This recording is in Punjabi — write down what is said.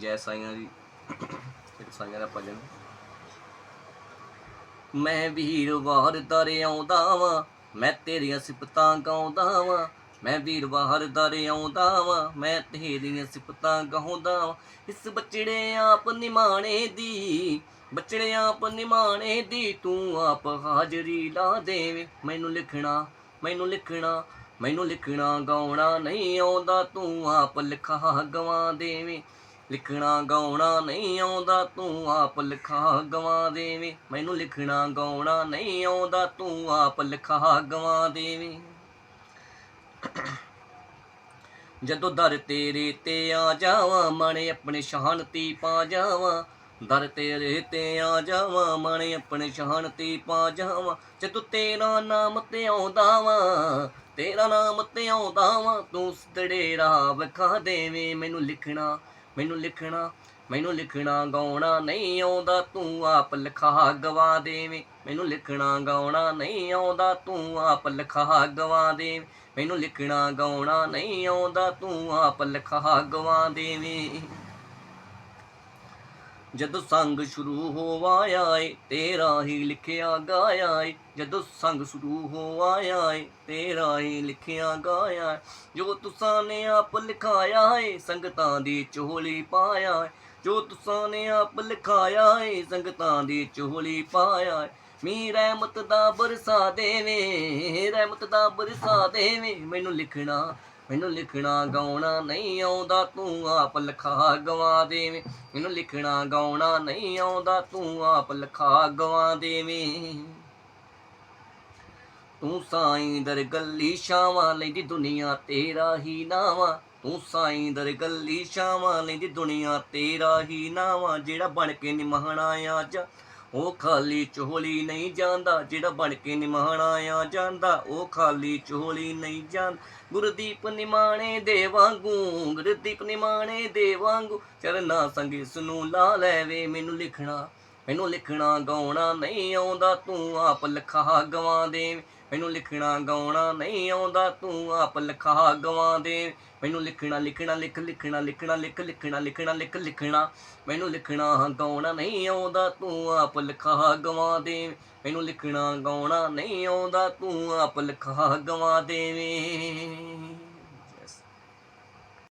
ਜੈ ਸਾਈਆਂ ਜੀ ਇੱਕ ਸਾਈਆਂ ਦਾ ਭਜਨ। ਮੈਂ ਵੀਰਵਾਰ ਦਰ ਆਉਂਦਾ ਵਾਂ, ਮੈਂ ਤੇਰੀਆਂ ਸਿਫਤਾਂ ਗਾਉਂਦਾ ਵਾਂ। ਮੈਂ ਵੀਰਵਾਰ ਦਰ ਆਉਂਦਾ ਵਾਂ, ਮੈਂ ਤੇਰੀਆਂ ਸਿਫਤਾਂ ਗਾਉਂਦਾ ਵਾਂ। ਇਸ ਬਚੜੇ ਆਪ ਨਿਮਾਣੇ ਦੀ, ਬਚੜੇ ਆਪ ਨਿਮਾਣੇ ਦੀ, ਤੂੰ ਆਪ ਹਾਜ਼ਰੀ ਲਾ ਦੇਵੇਂ। ਮੈਨੂੰ ਲਿਖਣਾ ਮੈਨੂੰ ਲਿਖਣਾ ਮੈਨੂੰ ਲਿਖਣਾ ਗਾਉਣਾ ਨਹੀਂ ਆਉਂਦਾ, ਤੂੰ ਆਪ ਲਿਖਾ ਗਵਾ ਦੇਵੇਂ। ਲਿਖਣਾ ਗਾਉਣਾ ਨਹੀਂ ਆਉਂਦਾ, ਤੂੰ ਆਪ ਲਿਖਾ ਗਵਾ ਦੇਵੇਂ। ਮੈਨੂੰ ਲਿਖਣਾ ਗਾਉਣਾ ਨਹੀਂ ਆਉਂਦਾ, ਤੂੰ ਆਪ ਲਿਖਾ ਗਵਾ ਦੇਵੇਂ। ਜਦੋਂ ਦਰ ਤੇਰੇ ਤੇ ਆ ਜਾਵਾਂ, ਮਣੇ ਆਪਣੇ ਸ਼ਾਨਤੀ ਪਾ ਜਾਵਾਂ। ਦਰ ਤੇਰੇ ਤੇ ਆ ਜਾਵਾਂ, ਮਣੇ ਆਪਣੇ ਸ਼ਾਨਤੀ ਪਾ ਜਾਵਾਂ। ਜਦੋਂ ਤੇਰਾ ਨਾਮ ਤੇ ਆਉਂਦਾ ਵਾਂ, ਤੇਰਾ ਨਾਮ ਤੇ ਆਉਂਦਾ ਵਾਂ, ਤੂੰ ਸਤੜੇ ਰਾਹ ਵਿਖਾ ਦੇਵੇਂ। ਮੈਨੂੰ ਲਿਖਣਾ ਮੈਨੂੰ ਲਿਖਣਾ ਮੈਨੂੰ ਲਿਖਣਾ ਗਾਉਣਾ ਨਹੀਂ ਆਉਂਦਾ, ਤੂੰ ਆਪ ਲਿਖਾ ਗਵਾ ਦੇਵੇਂ। ਮੈਨੂੰ ਲਿਖਣਾ ਗਾਉਣਾ ਨਹੀਂ ਆਉਂਦਾ, ਤੂੰ ਆਪ ਲਿਖਾ ਗਵਾ ਦੇਵੇਂ। ਮੈਨੂੰ ਲਿਖਣਾ ਗਾਉਣਾ ਨਹੀਂ ਆਉਂਦਾ, ਤੂੰ ਆਪ ਲਿਖਾ ਗਵਾ ਦੇਵੇਂ। ਜਦੋਂ ਸੰਗ ਸ਼ੁਰੂ ਹੋਵਾਇਆ ਏ ਤੇਰਾ ਹੀ ਲਿਖਿਆ ਗਾਇਆ ਏ ਜਦੋਂ ਸੰਗ ਸ਼ੁਰੂ ਹੋਵਾਇਆ ਏ ਤੇਰਾ ਹੀ ਲਿਖਿਆ ਗਾਇਆ ਜੋ ਤੁਸਾਂ ਨੇ ਆਪ ਲਿਖਾਇਆ ਏ ਸੰਗਤਾਂ ਦੀ ਚੋਲੀ ਪਾਇਆ ਏ ਜੋ ਤੁਸਾਂ ਨੇ ਆਪ ਲਿਖਾਇਆ ਏ ਸੰਗਤਾਂ ਦੀ ਚੋਲੀ ਪਾਇਆ ਏ ਮੀ ਰਹਿਮਤ ਦਾ ਬਰਸਾ ਦੇਵੇ ਰਹਿਮਤ ਦਾ ਬਰਸਾ ਦੇਵੇ, ਮੈਨੂੰ ਲਿਖਣਾ ਮੈਨੂੰ ਲਿਖਣਾ ਗਾਉਣਾ ਨਹੀਂ ਆਉਂਦਾ, ਤੂੰ ਆਪ ਲਖਾ ਗਵਾ ਦੇਵੇਂ। ਮੈਨੂੰ ਲਿਖਣਾ ਗਾਉਣਾ ਨਹੀਂ ਆਉਂਦਾ, ਤੂੰ ਆਪ ਲਖਾ ਗਵਾ ਦੇਵੇਂ। ਤੂੰ ਸਾਈਂ ਦਰ ਗੱਲੀ ਸ਼ਾਵਾਂ ਲੈਂਦੀ ਦੁਨੀਆ ਤੇਰਾ ਹੀ ਨਾਵਾਂ। ਤੂੰ ਸਾਈਂ ਦਰ ਗੱਲੀ ਸ਼ਾਵਾਂ ਲੈਂਦੀ ਦੁਨੀਆ ਤੇਰਾ ਹੀ ਨਾਵਾਂ। ਜਿਹੜਾ ਬਣ ਕੇ ਨਿਮਹਣਾ ਆ ਜਾ ਉਹ ਖਾਲੀ ਝੋਲੀ ਨਹੀਂ ਜਾਂਦਾ, ਜਿਹੜਾ ਬਣ ਕੇ ਨਿਮਾਣਾ ਆ ਜਾਂਦਾ, ਉਹ ਖਾਲੀ ਝੋਲੀ ਨਹੀਂ ਜਾਂਦਾ। ਗੁਰਦੀਪ ਨਿਮਾਣੇ ਦੇ ਵਾਂਗੂ, ਗੁਰਦੀਪ ਨਿਮਾਣੇ ਦੇ ਵਾਂਗੂ, ਚਰਨਾ ਸੰਗ ਇਸ ਨੂੰ ਲਾ ਲੈਵੇ ਮੈਨੂੰ ਲਿਖਣਾ ਮੈਨੂੰ ਲਿਖਣਾ ਗਾਉਣਾ ਨਹੀਂ ਆਉਂਦਾ, ਤੂੰ ਆਪ ਲਿਖਾ ਗਵਾ ਦੇ ਮੈਨੂੰ ਲਿਖਣਾ ਗਾਉਣਾ ਨਹੀਂ ਆਉਂਦਾ, ਤੂੰ ਆਪ ਲਿਖਾ ਗਵਾ ਦੇ ਮੈਨੂੰ ਲਿਖਣਾ ਲਿਖਣਾ, ਲਿਖ, ਲਿਖਣਾ ਲਿਖਣਾ, ਲਿਖ, ਲਿਖਣਾ ਲਿਖਣਾ, ਲਿਖ, ਲਿਖਣਾ। ਮੈਨੂੰ ਲਿਖਣਾ ਗਾਉਣਾ ਨਹੀਂ ਆਉਂਦਾ, ਤੂੰ ਆਪ ਲਿਖਾ ਗਵਾ ਦੇ ਮੈਨੂੰ ਲਿਖਣਾ ਗਾਉਣਾ ਨਹੀਂ ਆਉਂਦਾ, ਤੂੰ ਆਪ ਲਿਖਾ ਗਵਾ ਦੇਵੇਂ